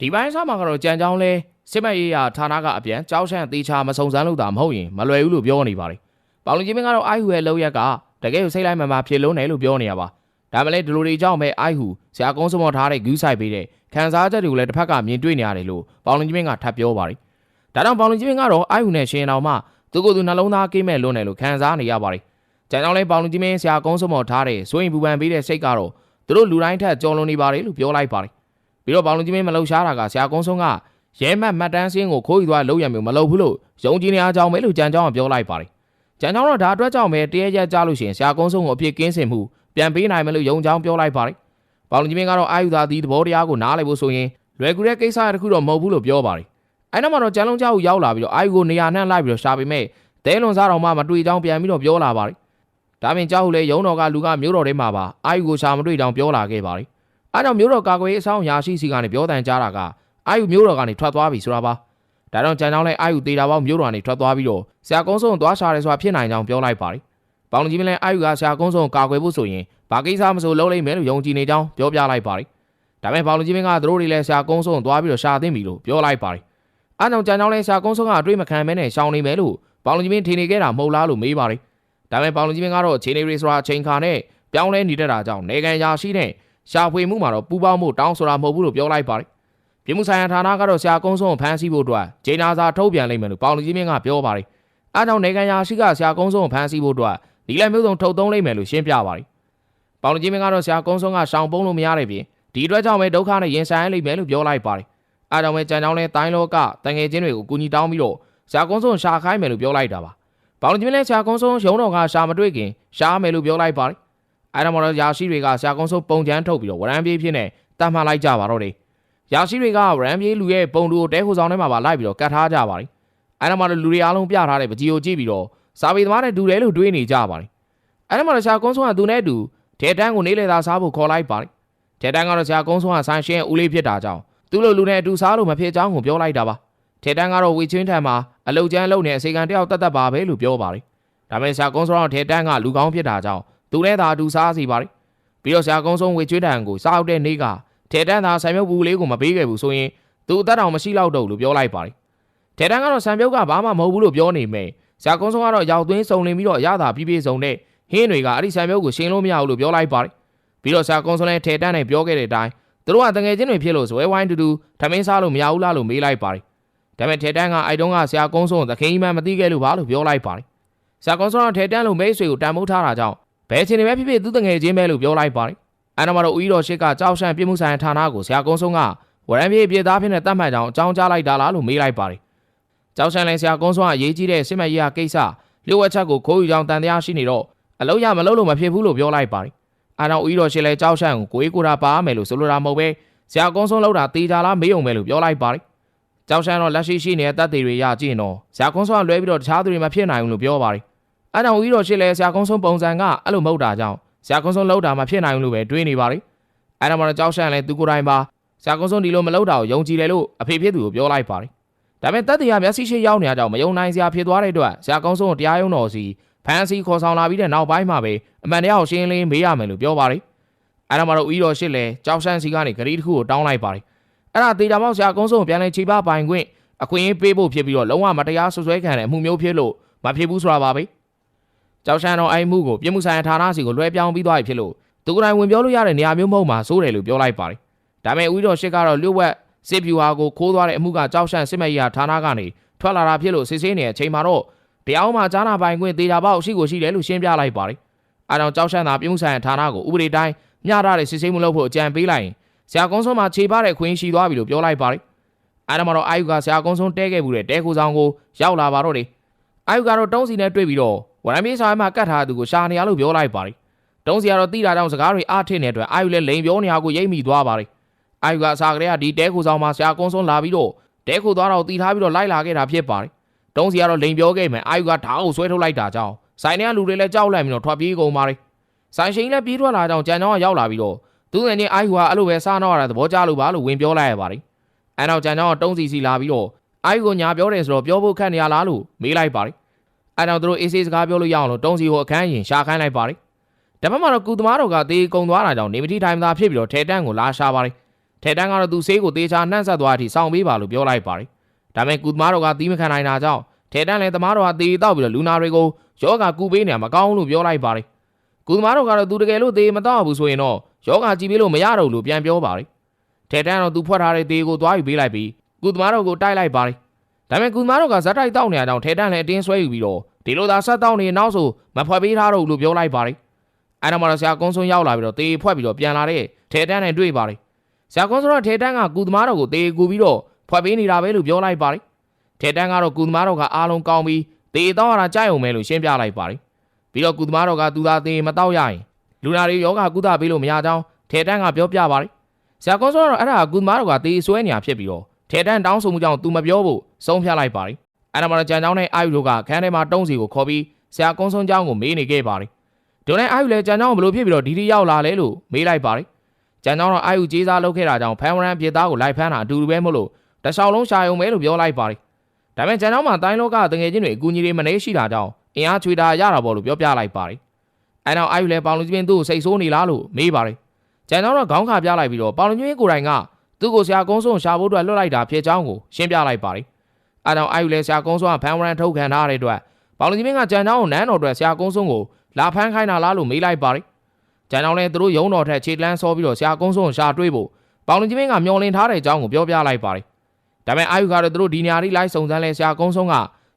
ဒီပိုင်းစားမှာကတော့ကြံကြောင်းလဲစစ်မရေးရာဌာနကအပြန်ကြောက်ရှန့်သေးချာမစုံစမ်းလို့တာမဟုတ်ရင်မလွယ်ဘူးလို့ပြောနေပါတယ်။ပေါလုံချင်းမင်းကတော့အိုက်ဟူရဲ့လောက်ရက်ကတကယ်ကိုစိတ်လိုက်မှန်မှဖြစ်လုံးတယ်လို့ပြောနေရပါ။ဒါမှလည်းဒီလိုတွေကြောင့်ပဲအိုက်ဟူဆရာကုန်းစမော်ထားတဲ့ဂူးဆိုင်ပေးတဲ့ခန်းစားချက်တွေကိုလည်းတစ်ဖက်ကမြင်တွေ့နေရတယ်လို့ပေါလုံချင်းမင်းကထပ်ပြောပါတယ်။ဒါကြောင့်ပေါလုံချင်းမင်းကတော့အိုက်ဟူနဲ့ရှင်အောင်မှသူကိုယ်သူနှလုံးသားကိမဲ့လွန်းတယ်လို့ခံစားနေရပါတယ်။ကြံကြောင်းလဲပေါလုံချင်းမင်းဆရာကုန်းစမော်ထားတဲ့စိုးရင်ပူပန်ပေးတဲ့စိတ်ကတော့သူတို့လူတိုင်းထက်ကြော်လွန်နေပါတယ်လို့ပြောလိုက်ပါတယ်။ ပြီးတော့ပေါလုံချင်းမင်းမလှုပ်ရှားတာကဆရာကုန်းဆုံးကရဲမတ်မှတ်တမ်းစင်းကိုခိုးယူသွားလုံးရမျိုးမလုပ်ဘူးလို့ယုံကြည်နေအားကြောင့်ပဲလို့ကြံကြောင်းကပြောလိုက်ပါတယ်။ကြံကြောင်းတော့ဒါအတွက်ကြောင့်ပဲတရေရက်ကြလို့ရှိရင်ဆရာကုန်းဆုံးကိုအပြစ်ကင်းစင်မှုပြန်ပေးနိုင်မယ်လို့ယုံကြောင်းပြောလိုက်ပါတယ်။ပေါလုံကြီးမင်းကတော့အာယူသာသည်သဘောတရားကိုနားလည်ဖို့ဆိုရင်လွယ်ကူတဲ့ကိစ္စတစ်ခုတော့မဟုတ်ဘူးလို့ပြောပါတယ်။အဲနောက်မှာတော့ကြံလုံးကြောက်ကိုရောက်လာပြီးတော့အာယူကိုနေရာနှံ့လိုက်ပြီးတော့ရှာပေမဲ့ဒဲလွန်စားတော်မှမတွေ့ကြောင်းပြန်ပြီးတော့ပြောလာပါတယ်။ဒါပြင်ကြောက်ဟုလည်းယုံတော်ကလူကမျိုးတော်ထဲမှာပါအာယူကိုရှာမတွေ့ကြောင်းပြောလာခဲ့ပါတယ်။ အဲကြောင့်မျိုးတော်ကာကွယ်ရေးအဆောင်ရာရှိစီကနေပြောတန်ကြားတာကအာယူမျိုးတော်ကနေထွက်သွားပြီဆိုတာပါဒါကြောင့်ကြံကြောင်းလဲအာယူတေတာပေါင်းမျိုးတော်ကနေထွက်သွားပြီးတော့ဆရာကုန်းစုံသွားရှာရဲဆိုတာဖြစ်နိုင်ကြောင်းပြောလိုက်ပါတယ်ပေါင်ကြီးမလဲအာယူကဆရာကုန်းစုံကာကွယ်ဖို့ဆိုရင်ဘာကိစ္စမဆိုလုံးလိမ့်မယ်လို့ယုံကြည်နေကြောင်းပြောပြလိုက်ပါတယ်ဒါပေမဲ့ပေါင်ကြီးမင်းကသူတို့တွေလည်းဆရာကုန်းစုံသွားပြီးတော့ရှာသိမ့်ပြီလို့ပြောလိုက်ပါတယ်အားကြောင့်ကြံကြောင်းလဲဆရာကုန်းစုံကအတွေ့မခံမဲနဲ့ရှောင်နေမယ်လို့ပေါင်ကြီးမင်းထင်နေခဲ့တာမဟုတ်လားလို့မေးပါတယ်ဒါပေမဲ့ပေါင်ကြီးမင်းကတော့ခြေနေရီဆိုတာအချိန်ခါနဲ့ပြောင်းလဲနေတတ်တာကြောင့်နေကန်ရာရှိတဲ့ ရှာဖွေမှုမှာတော့ပူပေါင်းမှုတောင်းဆိုတာမဟုတ်ဘူးလို့ပြောလိုက်ပါတယ်ပြည်မှုဆိုင်ရာဌာနကတော့ဆရာကုန်းစုံကိုဖမ်းဆီးဖို့အတွက်ဂျေနာစာထုတ်ပြန်လိုက်မယ်လို့ပေါင်လူကြီးမင်းကပြောပါတယ်။အားကြောင့်နေကန်ရာရှိကဆရာကုန်းစုံကိုဖမ်းဆီးဖို့အတွက်ဒီလက်မျိုးစုံထုတ်သုံးလိုက်မယ်လို့ရှင်းပြပါတယ်။ပေါင်လူကြီးမင်းကတော့ဆရာကုန်းစုံကရှောင်ပုံးလို့မရတဲ့ပြင်ဒီအတွက်ကြောင့်ပဲဒုက္ခနဲ့ရင်ဆိုင်ရလိမ့်မယ်လို့ပြောလိုက်ပါတယ်။အားကြောင့်ပဲကြံကြောင်းလဲတိုင်းလောကတငယ်ချင်းတွေကိုကူညီတောင်းပြီးတော့ဆရာကုန်းစုံရှာခိုင်းမယ်လို့ပြောလိုက်တာပါ။ပေါင်လူကြီးမင်းလည်းဆရာကုန်းစုံရုံးတော်ကရှာမတွေ့ခင်ရှာမယ်လို့ပြောလိုက်ပါတယ်။ အားကြောင့်မလို့ရာရှိတွေကဆရာကုန်းစုံပုံချမ်းထုတ်ပြီးတော့ဝရမ်းပြေးဖြစ်နေတတ်မှတ်လိုက်ကြပါတော့တယ်။ရာရှိတွေကရန်ပြေးလူရဲ့ပုံတူကိုတဲခိုဆောင်ထဲမှာပါလိုက်ပြီးတော့ကတ်ထားကြပါတယ်။အဲ့ဒါမှတော့လူတွေအားလုံးပြထားတဲ့ပကြီးကိုကြည့်ပြီးတော့စာပေသမားနဲ့ဒူတယ်လို့တွေးနေကြပါတယ်။အဲ့ဒါမှတော့ဆရာကုန်းဆုံးကသူနဲ့အတူထဲတန်းကိုနေလေသာစားဖို့ခေါ်လိုက်ပါတယ်။ထဲတန်းကတော့ဆရာကုန်းဆုံးကဆန်ရှင်းဦးလေးဖြစ်တာကြောင့်သူ့လိုလူနဲ့အတူစားလို့မဖြစ်ကြောင်းကိုပြောလိုက်တာပါ။ထဲတန်းကတော့ဝေချင်းထံမှာအလုတ်ကျန်းလုံနေအစီကံတယောက်တက်တက်ပါပဲလို့ပြောပါတယ်။ဒါပေမဲ့ဆရာကုန်းဆုံးကထဲတန်းကလူကောင်းဖြစ်တာကြောင့် သူနဲ့သာအတူစားစီပါတယ်။ပြီးတော့ဆရာကုန်းဆုံးဝေချွေးတံကိုစားအောင်တဲ့နေ့ကထေတန်းသာဆံမြုပ်ဘူးလေးကိုမပေးခဲ့ဘူးဆိုရင်သူအသက်တောင်မရှိတော့တော့လို့ပြောလိုက်ပါတယ်ထေတန်းကတော့ဆံမြုပ်ကဘာမှမဟုတ်ဘူးလို့ပြောနေမယ်ဇာကုန်းဆုံးကတော့ရောက်သွင်းစုံလင်ပြီးတော့ရတာပြည့်ပြည့်စုံတဲ့ဟင်းတွေကအဲ့ဒီဆံမြုပ်ကိုရှင်းလို့မရဘူးလို့ပြောလိုက်ပါတယ်ပြီးတော့ဇာကုန်းဆုံးလည်းထေတန်းနဲ့ပြောခဲ့တဲ့အတိုင်းသူတို့ကတငယ်ချင်းတွေဖြစ်လို့ဇွဲဝိုင်းတူတူထမင်းစားလို့မရဘူးလားလို့မေးလိုက်ပါတယ်ဒါပေမဲ့ထေတန်းကအဲ့တုန်းကဆရာကုန်းဆုံးသခင်ကြီးမှမသိခဲ့လို့ပါလို့ပြောလိုက်ပါတယ်ဆရာကုန်းဆုံးကထေတန်းလို့မိတ်ဆွေကိုတန်ဖိုးထားတာကြောင့် ဘယ်ချင်းတွေပဲဖြစ်ဖြစ်သူတငယ်ချင်းပဲလို့ပြောလိုက်ပါတယ်အန်နမတော်ဦးတော်ရှိကကြောက်ရှန့်ပြစ်မှုဆိုင်ဌာနကိုဆရာကုန်းဆုံးကဝရံပြေပြည်သားဖြစ်တဲ့တတ်မှတ်ကြောင်အကြောင်းကြားလိုက်တာလားလို့မေးလိုက်ပါတယ်။ကြောက်ရှန့်လည်းဆရာကုန်းဆုံးကအရေးကြီးတဲ့စစ်မှတ်ရေးကိစ္စလျှို့ဝှက်ချက်ကိုခိုးယူကြောင်တန်တရားရှိနေတော့အလုံးရမလုံးလို့မဖြစ်ဘူးလို့ပြောလိုက်ပါတယ်။အာနောင်ဦးတော်ရှိလည်းကြောက်ရှန့်ကိုကိုေးကိုတာပါမယ်လို့ဆိုလိုတာမဟုတ်ပဲဆရာကုန်းဆုံးလောက်တာတေးကြလားမေးုံပဲလို့ပြောလိုက်ပါတယ်။ကြောက်ရှန့်တော့လက်ရှိရှိနေတဲ့တပ်တွေတွေရကြည့်တော့ဆရာကုန်းဆုံးကလွဲပြီးတော့တခြားသူတွေမဖြစ်နိုင်ဘူးလို့ပြောပါတယ်။ အာနောင်ဦးတော်ရှိလည်းဆရာကုန်းဆုံးပုံစံကအဲ့လိုမဟုတ်တာကြောင့်ဆရာကုန်းဆုံးလောက်တာမဖြစ်နိုင်ဘူးလို့ပဲတွေးနေပါတယ်။အဲ့ဒါမှတော့ကြောက်ရှန့်လဲသူကိုယ်တိုင်ပါဆရာကုန်းဆုံးဒီလိုမလောက်တာကိုယုံကြည်တယ်လို့အဖေဖြစ်သူကိုပြောလိုက်ပါတယ်။ဒါပေမဲ့တပ်တရားမျက်စိရှိရောက်နေကြကြောင်မယုံနိုင်စရာဖြစ်သွားတဲ့အတွက်ဆရာကုန်းဆုံးကိုတရားရုံးတော်စီဖန်စီခေါ်ဆောင်လာပြီးတဲ့နောက်ပိုင်းမှာပဲအမှန်တရားကိုရှင်းလင်းမေးရမယ်လို့ပြောပါတယ်။အဲ့ဒါမှတော့ဦးတော်ရှစ်လဲကြောက်ရှန့်စီကနေဂရီတစ်ခုကိုတောင်းလိုက်ပါတယ်။အဲ့ဒါတေချာမောက်ဆရာကုန်းဆုံးကိုပြန်လဲခြေပပိုင်ခွင့်အခွင့်အရေးပေးဖို့ဖြစ်ပြီးတော့လုံးဝမတရားဆွဆွဲခံတဲ့အမှုမျိုးဖြစ်လို့မဖြစ်ဘူးဆိုတာပါပဲ။ ကြောက်ရှန့်တော့အဲ့မှုကိုပြစ်မှုဆိုင်ရာဌာနစီကိုလွှဲပြောင်းပြီးသွားပြီဖြစ်လို့သူကိုယ်တိုင်ဝင်ပြောလို့ရတဲ့နေရာမျိုးမဟုတ်မှာစိုးတယ်လို့ပြောလိုက်ပါတယ်။ဒါပေမဲ့ဦးတော်ရှစ်ကတော့လျှို့ဝှက်စစ်ဗျူဟာကိုခိုးသွားတဲ့အမှုကကြောက်ရှန့်စစ်မဲ့ရာဌာနကနေထွက်လာတာဖြစ်လို့စစ်ဆေးနေတဲ့အချိန်မှာတော့တရားဥမှာကြားနာပိုင်ခွင့်တေချာပေါက်ရှိကိုရှိတယ်လို့ရှင်းပြလိုက်ပါတယ်။အဲဒါကြောင့်ကြောက်ရှန့်သာပြည်မှုဆိုင်ရာဌာနကိုဥပဒေတိုင်းမျှတတဲ့စစ်ဆေးမှုလုပ်ဖို့အကြံပေးလိုက်ရင်ဆရာကုန်းစုံမှာခြေပါတဲ့ခွင့်ရှိသွားပြီလို့ပြောလိုက်ပါတယ်။အဲဒါမှတော့အာယုကဆရာကုန်းစုံတဲခဲ့မှုတဲ့တဲခိုဆောင်ကိုရောက်လာပါတော့တယ်။အာယုကတော့တုံးစီနဲ့တွေ့ပြီးတော့ ဝရံပြေးဆောင်မှာကတ်ထားသူကိုရှာနေရလို့ပြောလိုက်ပါတယ်တုံးစီကတော့တိတာကြောင့်စကားတွေအားထင်နေတဲ့အတွက်အာယူလည်းလိန်ပြောနေရကိုရိပ်မိသွားပါတယ်အာယူကအစာကလေးကဒီတဲခိုဆောင်မှာဆရာကုန်းဆုံးလာပြီးတော့တဲခုသွားတော့တီထားပြီးတော့လိုက်လာခဲ့တာဖြစ်ပါတယ်တုံးစီကတော့လိန်ပြောခဲ့မယ်အာယူကဓာတ်ကိုဆွဲထုတ်လိုက်တာကြောင့်ဆိုင်ထဲကလူတွေလည်းကြောက်လိုက်ပြီးတော့ထွက်ပြေးကုန်ပါတယ်ဆိုင်ရှင်လည်းပြေးထွက်လာကြောင်းကြံကြောင်းကရောက်လာပြီးတော့သူငယ်ချင်းအာယူကအဲ့လိုပဲစားတော့ရတာသဘောကျလို့ပါလို့ဝင်ပြောလိုက်ရပါတယ်အဲနောက်ကြံကြောင်းကတုံးစီစီလာပြီးတော့အာယူကိုညာပြောတယ်ဆိုတော့ပြောဖို့ခက်နေရလားလို့မေးလိုက်ပါတယ် အဲနောက်သူတို့အေးဆေးစကားပြောလို့ရအောင်လို့တုံးစီကိုအခန်းရင်ရှာခိုင်းလိုက်ပါတယ်တပတ်မှတော့ကုသမားတော်ကတေးကုံသွားတာကြောင့်နေမတိတိုင်းသားဖြစ်ပြီးတော့ထဲတန်းကိုလာရှာပါတယ်ထဲတန်းကတော့သူဆေးကိုတေးချာနှံ့ဆက်သွားအထိစောင့်ပေးပါလို့ပြောလိုက်ပါတယ်ဒါပေမဲ့ကုသမားတော်ကသီးမခံနိုင်တာကြောင့်ထဲတန်းလည်းသမားတော်ကတေးတောက်ပြီးတော့လူနာတွေကိုယောဂကူပေးနေမှာမကောင်းဘူးလို့ပြောလိုက်ပါတယ်ကုသမားတော်ကတော့သူတကယ်လို့တေးမတော့ဘူးဆိုရင်တော့ယောဂကြည့်ပေးလို့မရတော့ဘူးလို့ပြန်ပြောပါတယ်ထဲတန်းတော့သူဖွက်ထားတဲ့တေးကိုသွားယူပေးလိုက်ပြီးကုသမားတော်ကိုတိုက်လိုက်ပါတယ် ဒါပေမဲ့ကုသမားတော်ကဇက်တိုက်တောက်နေတဲ့အကြောင်းထဲတန်းလည်းအတင်းဆွဲယူပြီးတော့ဒီလိုသာဆက်တောက်နေရင်နောက်ဆိုမဖွက်ပေးထားတော့ဘူးလို့ပြောလိုက်ပါတယ်အဲ့တော့မှတော့ဆရာကုန်းစွန်းရောက်လာပြီးတော့တေးဖွက်ပြီးတော့ပြန်လာတဲ့ထဲတန်းနဲ့တွေ့ပါတယ်ဆရာကုန်းစွန်းတော့ထဲတန်းကကုသမားတော်ကိုတေးကူပြီးတော့ဖွက်ပေးနေတာပဲလို့ပြောလိုက်ပါတယ်ထဲတန်းကတော့ကုသမားတော်ကအားလုံးကောင်းပြီးတေးတော့ရတာကြိုက်အောင်မဲလို့ရှင်းပြလိုက်ပါတယ်ပြီးတော့ကုသမားတော်ကသူသာတေးမတော့ရရင်လူနာတွေယောဂကုသပေးလို့မရကြောင်းထဲတန်းကပြောပြပါတယ်ဆရာကုန်းစွန်းတော့အဲ့ဒါကုသမားတော်ကတေးဆွဲနေရဖြစ်ပြီးတော့ ထေတန်းတောင်းဆိုမှုကြောင့်သူမပြောဖို့ဆုံးဖြတ်လိုက်ပါတယ်။အဲ့ဒါမှတော့ကြံကြောင်းနဲ့အာယုတို့ကခန်းထဲမှာတုံးစီကိုခေါ်ပြီးဆရာကုန်းဆုံးကျောင်းကိုမေးနေခဲ့ပါတယ်။ဒုံနဲ့အာယုလည်းကြံကြောင်းကိုဘလို့ဖြစ်ပြီးတော့ဒီဒီရောက်လာလဲလို့မေးလိုက်ပါတယ်။ကြံကြောင်းတော့အာယုကြေးစားလုပ်ခဲ့တာကြောင့်ဖန်ဝရန်ပြည်သားကိုလိုက်ဖမ်းတာအတူတူပဲမို့လို့တခြားလုံးရှာယုံပဲလို့ပြောလိုက်ပါတယ်။ဒါပေမဲ့ကြံကြောင်းမှာတိုင်းလောကတငယ်ချင်းတွေအကူအညီတွေမနှဲရှိတာကြောင့်အင်အားချွေတာရတာပေါ့လို့ပြောပြလိုက်ပါတယ်။အဲနောက်အာယုလည်းပေါင်လူချင်းသူ့ကိုစိတ်ဆိုးနေလားလို့မေးပါတယ်။ကျန်တော့ခေါင်းခါပြလိုက်ပြီးတော့ပေါင်လူချင်းကိုယ်တိုင်က သူ့ကိုဆရာကုန်းစွန်းရှာဖို့အတွက်လွတ်လိုက်တာဖြစ်ကြောင်းကိုရှင်းပြလိုက်ပါတယ်အဲကြောင့်အာယူလည်းဆရာကုန်းစွန်းကဖန်ဝရန်ထုတ်ခံထားတဲ့အတွက်ပေါင်လူချင်းကကြံချောင်းကိုနန်းတော်အတွက်ဆရာကုန်းစွန်းကိုလာဖမ်းခိုင်းတာလားလို့မေးလိုက်ပါတယ်။ကြံအောင်လဲသူတို့ရုံတော်ထက်ခြေတလန်းဆောပြီးတော့ဆရာကုန်းစုံရှာတွေးဖို့ပေါင်လင်ကြီးမင်းကမျောလင်ထားတဲ့အကြောင်းကိုပြောပြလိုက်ပါတယ်။ဒါပေမဲ့အာယူကတော့သူတို့ဒီနေရာလေးလိုက်စုံစမ်းလဲဆရာကုန်းစုံက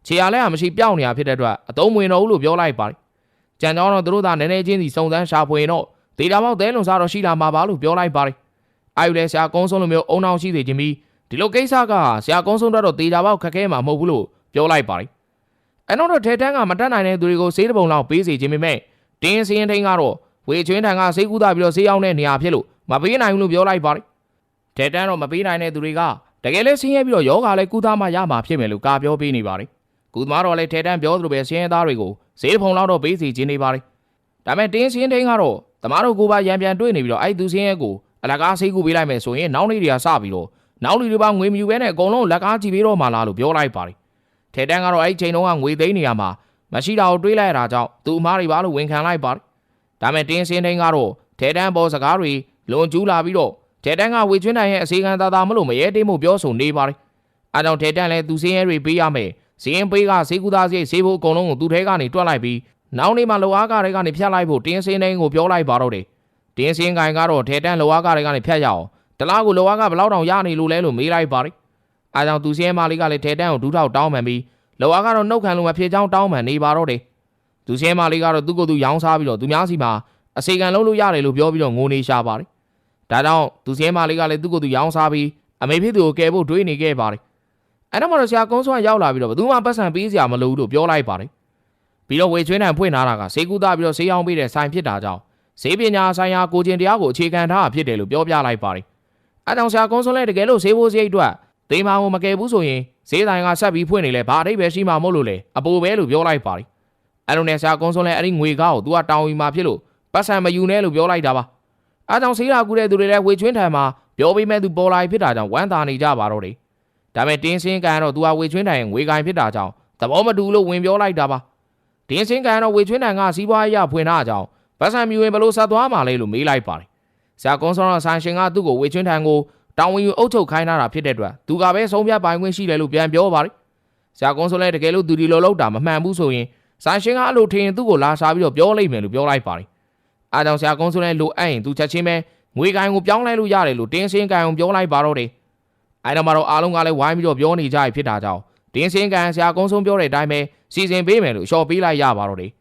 ခြေရလဲအမရှိပြောင်းနေတာဖြစ်တဲ့အတွက်အတုံးဝင်တော့ဘူးလို့ပြောလိုက်ပါတယ်။ကြံကြောင်းတော့သူတို့သာနည်းနည်းချင်းစီစုံစမ်းရှာဖွေရင်တော့ဒေတာပေါက်သဲလုံစားတော့ရှိလာမှာပါလို့ပြောလိုက်ပါတယ်။ အာယူလဲဆရာကုန်းစုံလိုမျိုးအုံအောင်ရှိစေခြင်းပြီးဒီလိုကိစ္စကဆရာကုန်းစုံတော့ဒေတာပေါက်ခက်ခဲမှာမဟုတ်ဘူးလို့ပြောလိုက်ပါတယ်။အဲနောက်တော့ထဲတန်းကမတက်နိုင်တဲ့သူတွေကိုစေးတပုံလောက်ပေးစီခြင်းပေမဲ့တင်းစင်းထိန်ကတော့ဝေချွင်းထံကဆေးကူးတာပြီးတော့ဆေးရောက်တဲ့နေရာဖြစ်လို့မပေးနိုင်ဘူးလို့ပြောလိုက်ပါတယ်။တဲတန်းတော့မပေးနိုင်တဲ့သူတွေကတကယ်လဲဆင်းရဲပြီးတော့ယောဂါလဲကူးသားမှရမှာဖြစ်မယ်လို့ကာပြောပေးနေပါတယ်။ကူသမားတော်လည်းတဲတန်းပြောသလိုပဲဆင်းရဲသားတွေကိုဈေးတစ်ဖုံလောက်တော့ပေးစီခြင်းနေပါတယ်။ဒါပေမဲ့တင်းစင်းထိန်ကတော့တမားတို့ကိုပါရံပြန်တွေ့နေပြီးတော့အဲ့သူဆင်းရဲကို အလကားဆေးကူးပေးလိုက်မယ်ဆိုရင်နောက်နေ့တွေကစပြီးတော့နောက်လူတွေပါငွေမယူဘဲနဲ့အကုန်လုံးလက်ကားကြည့်ပေးတော့မှလားလို့ပြောလိုက်ပါတယ်။ထဲတန်းကတော့အဲ့ချိန်တုန်းကငွေသိမ်းနေရမှာမရှိတာကိုတွေးလိုက်ရတာကြောင့်သူအမားတွေပါလို့ဝန်ခံလိုက်ပါတယ်။ဒါမဲ့တင်းစင်းထိန်ကတော့ထဲတန်းပေါ်စကားတွေလွန်ကျူးလာပြီးတော့ထဲတန်းကဝေချွင်းတိုင်ရဲ့အစီခံသာသာမလို့မရဲတိမှုပြောဆိုနေပါတယ်။အဲကြောင့်ထဲတန်းလည်းသူစင်းရဲတွေပေးရမယ်။စင်းပေးကဈေးကူသားစရိတ်ဈေးဖို့အကုန်လုံးကိုသူထဲကနေတွက်လိုက်ပြီးနောက်နေ့မှလောအားကားတွေကနေဖြတ်လိုက်ဖို့တင်းစင်းထိန်ကိုပြောလိုက်ပါတော့တယ်။ တင်းစင်းကိုင်ကတော့ထဲတန်းလောအားကားတွေကနေဖြတ်ရအောင်တလားကိုလောအားကဘလောက်တောင်ရနေလို့လဲလို့မေးလိုက်ပါတယ်။အဲကြောင့်သူစင်းမလေးကလည်းထဲတန်းကိုဒူးထောက်တောင်းပန်ပြီးလောအားကတော့နှုတ်ခံလို့မဖြစ်ကြောင်းတောင်းပန်နေပါတော့တယ်။သူစင်းမလေးကတော့သူ့ကိုယ်သူရောင်းစားပြီးတော့သူများစီမှာအစီကံလုံးလို့ရတယ်လို့ပြောပြီးတော့ငိုနေရှာပါတယ်။ဒါကြောင့်သူစင်းမလေးကလည်းသူ့ကိုယ်သူရောင်းစားပြီးအမေဖြစ်သူကိုကယ်ဖို့တွေးနေခဲ့ပါတယ်။အဲ့တော့မှတော့ဆရာကုန်းစွမ်းရောက်လာပြီးတော့ဘယ်သူမှပတ်စံပေးစရာမလိုဘူးလို့ပြောလိုက်ပါတယ်။ပြီးတော့ဝေချွေးနိုင်ဖွင့်ထားတာကဈေးကူသားပြီးတော့ဈေးရောင်းပေးတဲ့ဆိုင်ဖြစ်တာကြောင့် ဈေးပညာဆိုင်ရာကိုကျင်တရားကိုအခြေခံထားတာဖြစ်တယ်လို့ပြောပြလိုက်ပါတယ်။အဲကြောင့်ဆရာကုန်းစွမ်းလည်းတကယ်လို့ဈေးဘိုးဈေးအတွက်ဒေမာကိုမကယ်ဘူးဆိုရင်ဈေးဆိုင်ကဆက်ပြီးဖွင့်နေလဲဘာအဓိပ္ပာယ်ရှိမှာမို့လို့လဲအပိုပဲလို့ပြောလိုက်ပါတယ်။အဲလိုနဲ့ဆရာကုန်းစွမ်းလည်းအဲ့ဒီငွေကားကိုသူကတောင်းယူมาဖြစ်လို့ပတ်စံမယူနဲ့လို့ပြောလိုက်တာပါ။အားကြောင့်ဆေးရာကူတဲ့သူတွေလည်းဝေချွင်းထံမှာပြောပေးမဲ့သူပေါ်လာဖြစ်တာကြောင့်ဝမ်းသာနေကြပါတော့တယ်။ဒါပေမဲ့တင်းစင်းကန်ကတော့သူဟာဝေချွင်းထံရဲ့ငွေကန်ဖြစ်တာကြောင့်သဘောမတူလို့ဝင်ပြောလိုက်တာပါ။တင်းစင်းကန်ကတော့ဝေချွင်းထံကစီးပွားရေးရဖွင့်တာကြောင့် ပတ်စံမြူရင်ဘလို့ဆက်သွားမှာလဲလို့မေးလိုက်ပါတယ်။ဆရာကွန်ဆောတော့ဆန်ရှင်ကသူ့ကိုဝေချွင်းထံကိုတောင်းဝင်ယူအုပ်ချုပ်ခိုင်းထားတာဖြစ်တဲ့အတွက်သူကပဲဆုံးဖြတ်ပိုင်ခွင့်ရှိတယ်လို့ပြန်ပြောပါတယ်။ဆရာကွန်ဆိုလည်းတကယ်လို့သူဒီလိုလုပ်တာမမှန်ဘူးဆိုရင်ဆန်ရှင်ကအဲ့လိုထင်ရင်သူ့ကိုလာစားပြီးတော့ပြောလိုက်မယ်လို့ပြောလိုက်ပါတယ်။အားကြောင့်ဆရာကုန်းစုနဲ့လိုအပ်ရင်သူချက်ချင်းပဲငွေကိုင်ကိုပြောင်းလဲလို့ရတယ်လို့တင်းစင်းကိုင်အောင်ပြောလိုက်ပါတော့တယ်။အဲတော့မှတော့အားလုံးကလည်းဝိုင်းပြီးတော့ပြောနေကြရဖြစ်တာကြောင့်တင်းစင်းကိုင်ဆရာကုန်းစုပြောတဲ့အတိုင်းပဲစီစဉ်ပေးမယ်လို့ရှော့ပေးလိုက်ရပါတော့တယ်။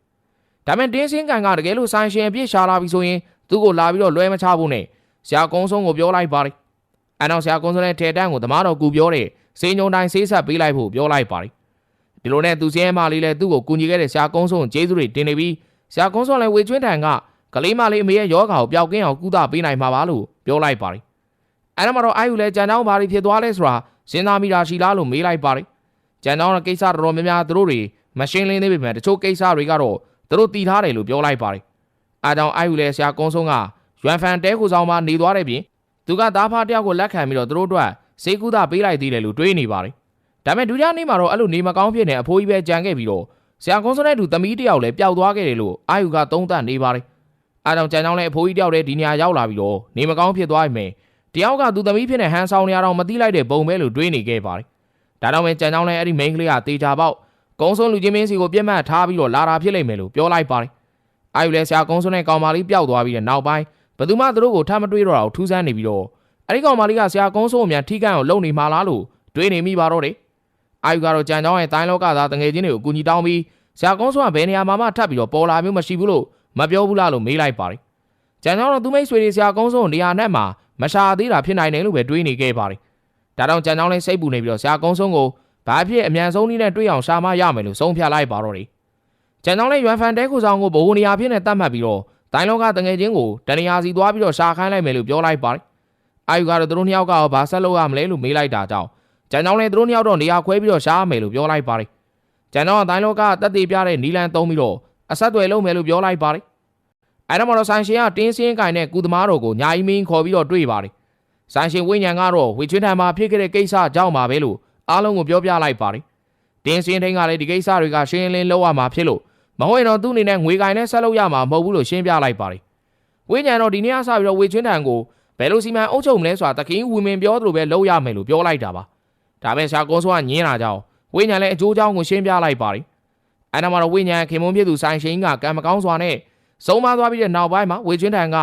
ဒါပေမဲ့တင်းစင်းကိုင်ကတကယ်လို့ဆိုင်ရှင်အပြစ်ရှာလာပြီဆိုရင်သူ့ကိုလာပြီးတော့လွဲမချဖို့နဲ့ဆရာကုန်းစုကိုပြောလိုက်ပါတယ်။အဲတော့ဆရာကုန်းစုနဲ့ထေတန်းကိုသမားတော်ကူပြောတဲ့စေညုံတိုင်းဆေးဆက်ပေးလိုက်ဖို့ပြောလိုက်ပါတယ်။ဒီလိုနဲ့သူစင်းမလေးလည်းသူ့ကိုကူညီခဲ့တဲ့ဆရာကုန်းစုကိုကျေးဇူးတွေတင်နေပြီးဆရာကုန်းစုလည်းဝေကျွင်းထံကကလေးမလေးအမေရဲ့ယောဂါကိုပျောက်ကင်းအောင်ကုသပေးနိုင်မှာပါလို့ပြောလိုက်ပါတယ်။အဲဒါမှတော့အာယူလဲကြံတောင်းဘာတွေဖြစ်သွားလဲဆိုတာစဉ်းစားမိတာရှိလားလို့မေးလိုက်ပါတယ်။ကြံကြောင်းတဲ့ကိစ္စတော်တော်များများသူတို့တွေမရှင်းလင်းသေးပေမဲ့တချို့ကိစ္စတွေကတော့ သူတို့တည်ထားတယ်လို့ပြောလိုက်ပါတယ်။အားကြောင့်အာယူလဲဆရာကုန်းဆုံးကရွမ်ဖန်တဲခုဆောင်မှာနေသွားတဲ့ပြင်သူကသားဖားတယောက်ကိုလက်ခံပြီးတော့သူတို့အတွက်စေကူတာပေးလိုက်သေးတယ်လို့တွေးနေပါတယ်။ဒါပေမဲ့ဒုတိယနေ့မှာတော့အဲ့လိုနေမကောင်းဖြစ်နေအဖိုးကြီးပဲကြံခဲ့ပြီးတော့ဆရာကုန်းဆုံးတဲ့သူသမီးတယောက်လည်းပျောက်သွားခဲ့တယ်လို့အာယူကသုံးသပ်နေပါတယ်။အားကြောင့်ကြံကြောင်းလည်းအဖိုးကြီးတယောက်လည်းဒီနေရာရောက်လာပြီးတော့နေမကောင်းဖြစ်သွားပြီမယ်။တယောက်ကသူသမီးဖြစ်နေဟန်ဆောင်နေရတော့မသိလိုက်တဲ့ပုံပဲလို့တွေးနေခဲ့ပါတယ်။ဒါတော့ပဲကြံကြောင်းလည်းအဲ့ဒီမိန်းကလေးကတေချာပေါက် ကုန်းဆုံးလူချင်းမင်းစီကိုပြက်မှတ်ထားပြီးတော့လာတာဖြစ်လိမ့်မယ်လို့ပြောလိုက်ပါတယ်။အာယူလည်းဆရာကုန်းဆုံးတဲ့ကောင်မလေးပျောက်သွားပြီးတဲ့နောက်ပိုင်းဘယ်သူမှသူတို့ကိုထပ်မတွေးတော့တာကိုထူးဆန်းနေပြီးတော့အဲ့ဒီကောင်မလေးကဆရာကုန်းဆုံးအမြန်ထိကန်ကိုလုံနေမှလားလို့တွေးနေမိပါတော့တယ်။အာယူကတော့ကြံကြောင်းရဲ့တိုင်းလောကသားတငယ်ချင်းတွေကိုအကူအညီတောင်းပြီးဆရာကုန်းဆုံးကဘယ်နေရာမှာမှထပ်ပြီးတော့ပေါ်လာမျိုးမရှိဘူးလို့မပြောဘူးလားလို့မေးလိုက်ပါတယ်။ကြံကြောင်းတော့သူမိတ်ဆွေတွေဆရာကုန်းဆုံးကိုနေရာနဲ့မှာမရှာသေးတာဖြစ်နိုင်တယ်လို့ပဲတွေးနေခဲ့ပါတယ်။ဒါတော့ကြံကြောင်းလည်းစိတ်ပူနေပြီးတော့ဆရာကုန်းဆုံး ကိုဘာဖြစ်အမြန်ဆုံးနည်းနဲ့တွေးအောင်ရှာမရမယ်လို့ဆုံးဖြတ်လိုက်ပါတော့တယ်။ကြံကြောင်းလည်းရွမ်ဖန်တဲခုဆောင်ကိုဘိုးနေရာဖြစ်နေတတ်မှတ်ပြီးတော့တိုင်းလောကတငယ်ချင်းကိုတနေရာစီသွားပြီးတော့ရှာခိုင်းလိုက်မယ်လို့ပြောလိုက်ပါတယ်။အာယူကတော့သူတို့နှစ်ယောက်ကရောဘာဆက်လုပ်ရမလဲလို့မေးလိုက်တာကြောင့်ကျန်ကြောင်းလည်းသူတို့နှစ်ယောက်တော့နေရာခွဲပြီးတော့ရှားမယ်လို့ပြောလိုက်ပါတယ်။ကျန်တော့အတိုင်းလောကတက်သေးပြတဲ့နီလန်သုံးပြီးတော့အဆက်တွေလုပ်မယ်လို့ပြောလိုက်ပါတယ်။အဲ့ဒါမှတော့ဆိုင်ရှင်ကတင်းစင်းကင်တဲ့ကုသမားတော်ကိုညာအီမင်းခေါ်ပြီးတော့တွေ့ပါတယ်။ဆိုင်ရှင်ဝိညာဉ်ကတော့ဝေချွင်းထံမှာဖြစ်ခဲ့တဲ့ကိစ္စကြောင့်ပါပဲလို့ အားလုံးကိုပြောပြလိုက်ပါတယ်။တင်းစင်းထိန်ကလည်းဒီကိစ္စတွေကရှင်းလင်းလောက်ရမှာဖြစ်လို့မဟုတ်ရင်တော့သူ့အနေနဲ့ငွေကင်နဲ့ဆက်လုပ်ရမှာမဟုတ်ဘူးလို့ရှင်းပြလိုက်ပါတယ်။ဝိညာဉ်တော့ဒီနေ့ကစပြီးတော့ဝေချွင်းထံကိုဘယ်လိုစီမံအုပ်ချုပ်မလဲဆိုတာတခင်ဝီမင်ပြောသလိုပဲလုပ်ရမယ်လို့ပြောလိုက်တာပါ။ဒါပဲရှာကုန်းစောကညင်းလာကြောင်းဝိညာဉ်လည်းအကျိုးကြောင်းကိုရှင်းပြလိုက်ပါတယ်။အဲ့ဒါမှတော့ဝိညာဉ်ခင်မွန်ပြည့်သူဆိုင်ရှင်ကကံမကောင်းစွာနဲ့စုံမသွားပြီးတဲ့နောက်ပိုင်းမှာဝေချွင်းထံက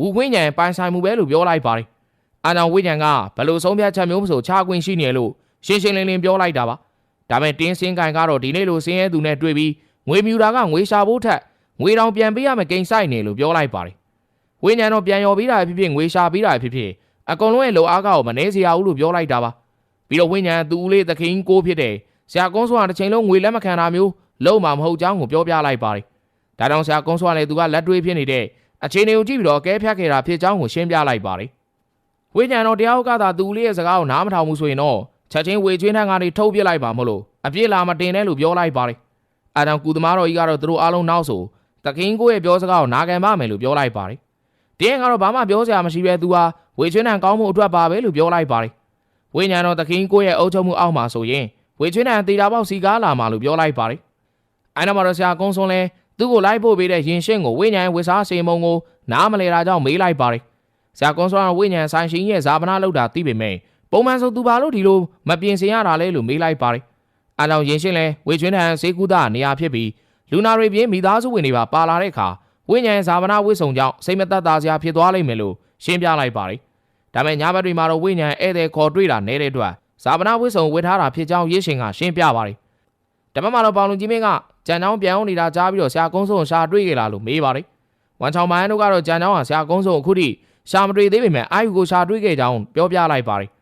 ဝူဝိညာဉ်ပိုင်ဆိုင်မှုပဲလို့ပြောလိုက်ပါတယ်။အာနောင်ဝိညာဉ်ကဘယ်လိုဆုံးဖြတ်ချက်မျိုးမဆိုချခွင့်ရှိနေလို့ ရှင်းရှင်းလင်းလင်းပြောလိုက်တာပါ။ဒါပေမဲ့တင်းစင်းကန်ကတော့ဒီနေ့လိုစင်းရဲသူနဲ့တွေ့ပြီးငွေမြူတာကငွေရှာဖို့ထက်ငွေတောင်ပြန်ပေးရမယ်ကိန်းဆိုင်နေလို့ပြောလိုက်ပါတယ်။ဝိညာဉ်တော့ပြန်ရော်ပေးတာဖြစ်ဖြစ်ငွေရှာပေးတာဖြစ်ဖြစ်အကုန်လုံးရဲ့လိုအားကောက်ကိုမနှဲစရာဘူးလို့ပြောလိုက်တာပါ။ပြီးတော့ဝိညာဉ်သူ့ဦးလေးသခင်ကိုဖြစ်တဲ့ဆရာကုန်းစွာတစ်ချိန်လုံးငွေလက်မခံတာမျိုးလုံးမှာမဟုတ်ကြောင်းကိုပြောပြလိုက်ပါတယ်။ဒါကြောင့်ဆရာကုန်းစွာလည်းသူကလက်တွေးဖြစ်နေတဲ့အခြေအနေကိုကြည့်ပြီးတော့အကဲဖြတ်ခဲ့တာဖြစ်ကြောင်းကိုရှင်းပြလိုက်ပါတယ်။ဝိညာဉ်တော်တရားဥကသာသူ့ဦးလေးရဲ့စကားကိုနားမထောင်ဘူးဆိုရင်တော့ ချက်ချင်းဝေကျွင်းထန်းကနေထုတ်ပြလိုက်ပါမလို့အပြစ်လာမတင်နဲ့လို့ပြောလိုက်ပါတယ်။အဲဒါကူသမားတော်ကြီးကတော့သူတို့အားလုံးနောက်ဆိုတကင်းကိုရဲ့ပြောစကားကိုနာခံပါမယ်လို့ပြောလိုက်ပါတယ်။တင်းကတော့ဘာမှပြောစရာမရှိပဲသူဟာဝေကျွင်းထန်းကောင်းမှုအတွက်ပါပဲလို့ပြောလိုက်ပါတယ်။ဝိညာဉ်တော်တကင်းကိုရဲ့အုပ်ချုပ်မှုအောက်မှာဆိုရင်ဝေကျွင်းထန်းတေတာပေါက်စီကားလာမှာလို့ပြောလိုက်ပါတယ်။အဲနာမှာတော့ဆရာကုန်းစွန်းလဲသူ့ကိုလိုက်ဖို့ပေးတဲ့ရင်ရှင်းကိုဝိညာဉ်ဝေစားစေမုံကိုနားမလဲတာကြောင့်မေးလိုက်ပါတယ်။ဆရာကွန်ဆွမ်းဝိညာဉ်ဆိုင်ရှင်ရဲ့ဇာပနာလောက်တာသိပေမဲ့ ပုံမှန်ဆိုသူဘာလို့ဒီလိုမပြင်ဆင်ရတာလဲလို့မေးလိုက်ပါတယ်။အားကြောင့်ရင်ရှင်းလဲဝေကျွင်းထန်ဈေးကူးတာနေရာဖြစ်ပြီးလူနာတွေပြင်းမိသားစုဝင်တွေပါပါလာတဲ့အခါဝိညာဉ်ဇာပနာဝိဆုံကြောင့်စိတ်မသက်သာစရာဖြစ်သွားလိမ့်မယ်လို့ရှင်းပြလိုက်ပါတယ်။ဒါပေမဲ့ညဘက်တွေမှာတော့ဝိညာဉ်ဧည့်သည်ခေါ်တွေ့တာနေတဲ့အတွက်ဇာပနာဝိဆုံဝေထားတာဖြစ်ကြောင်းရေးရှင်ကရှင်းပြပါတယ်။ဓမ္မမှာတော့ပေါင်လူကြီးမင်းကကြံချောင်းပြန်အောင်နေတာကြားပြီးတော့ဆရာကုန်းစုံရှာတွေ့ခဲ့လာလို့မေးပါတယ်။ဝန်ချောင်းမိုင်းတို့ကတော့ကြံချောင်းဟာဆရာကုန်းစုံအခုထိရှာမတွေ့သေးပေမဲ့အာယူကိုရှာတွေ့ခဲ့ကြောင်းပြောပြလိုက်ပါတယ်။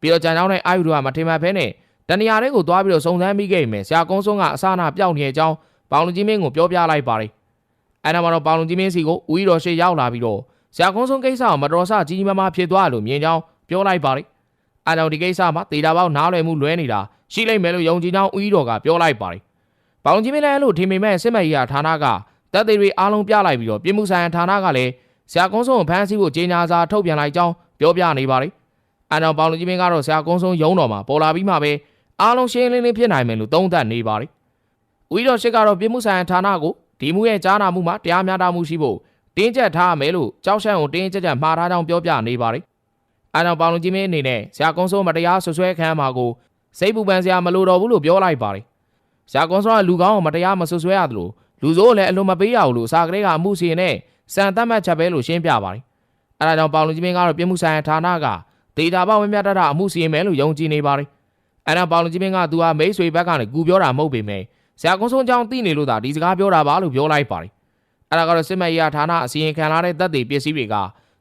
ပြီးတော့ကြံချောင်းနဲ့အာယူတို့ကမထင်မှတ်ဖဲနဲ့တဏှာတွေကိုသွားပြီးတော့စုံစမ်းမိခဲ့ပေမဲ့ဆရာကုန်းစုံကအစအနာပျောက်နေတဲ့အကြောင်းပေါင်လူကြီးမင်းကိုပြောပြလိုက်ပါတယ်။အဲနောက်မှာတော့ပေါင်လူကြီးမင်းစီကိုဦးရီတော်ရှေ့ရောက်လာပြီးတော့ဆရာကုန်းစုံကိစ္စကိုမတော်ဆကြီးကြီးမားမားဖြစ်သွားလို့မြင်ကြောင်းပြောလိုက်ပါတယ်။အဲနောက်ဒီကိစ္စမှာတေတာပေါက်နားလည်မှုလွဲနေတာရှိလိမ့်မယ်လို့ယုံကြည်ကြောင်းဦးရီတော်ကပြောလိုက်ပါတယ်။ပေါင်ကြီးမင်းလည်းအဲ့လိုထင်ပေမဲ့စစ်မှတ်ရေးဌာနကတပ်သေးတွေအားလုံးပြလိုက်ပြီးတော့ပြည်မှုဆိုင်ရာဌာနကလည်းဆရာကုန်းစုံကိုဖမ်းဆီးဖို့ကြေညာစာထုတ်ပြန်လိုက်ကြောင်းပြောပြနေပါတယ်။ အဲနောက်ပေါင်လူကြီးမင်းကတော့ဆရာကုန်းစုံရုံးတော်မှာပေါ်လာပြီးမှပဲအားလုံးရှင်းလင်းလင်းဖြစ်နိုင်မယ်လို့သုံးသပ်နေပါတယ်။ဦးရီတော်ရှစ်ကတော့ပြည်မှုဆိုင်ရာဌာနကိုဒီမှုရဲ့ကြားနာမှုမှာတရားမျှတမှုရှိဖို့တင်းကျပ်ထားရမယ်လို့ကြောက်ရှံကိုတင်းကျပ်ကျပ်မှားထားကြောင်းပြောပြနေပါတယ်။အဲနောက်ပေါင်လူကြီးမင်းအနေနဲ့ဆရာကုန်းစုံမတရားဆွဆွဲခံရမှာကိုစိတ်ပူပန်စရာမလိုတော့ဘူးလို့ပြောလိုက်ပါတယ်။ဆရာကုန်းစုံကလူကောင်းကိုမတရားမဆွဆွဲရသလိုလူစိုးလည်းအလွန်မပေးရဘူးလို့စာကလေးကအမှုစီနဲ့စံတတ်မှတ်ချက်ပဲလို့ရှင်းပြပါတယ်။အဲဒါကြောင့်ပေါင်လူကြီးမင်းကတော့ပြည်မှုဆိုင်ရာဌာနက ဒေတာပေါင်းဝင်းမြတ်တတ်တာအမှုစီရင်မယ်လို့ယုံကြည်နေပါတယ်။အဲဒါပေါင်လူကြီးမင်းကသူဟာမိတ်ဆွေဘက်ကနေကူပြောတာမဟုတ်ပေမဲ့ဆရာကုန်းစုံကြောင့်သိနေလို့သာဒီစကားပြောတာပါလို့ပြောလိုက်ပါတယ်။အဲဒါကတော့စစ်မှတ်ရေးဌာနအစီရင်ခံလာတဲ့တပ်တွေပစ္စည်းတွေက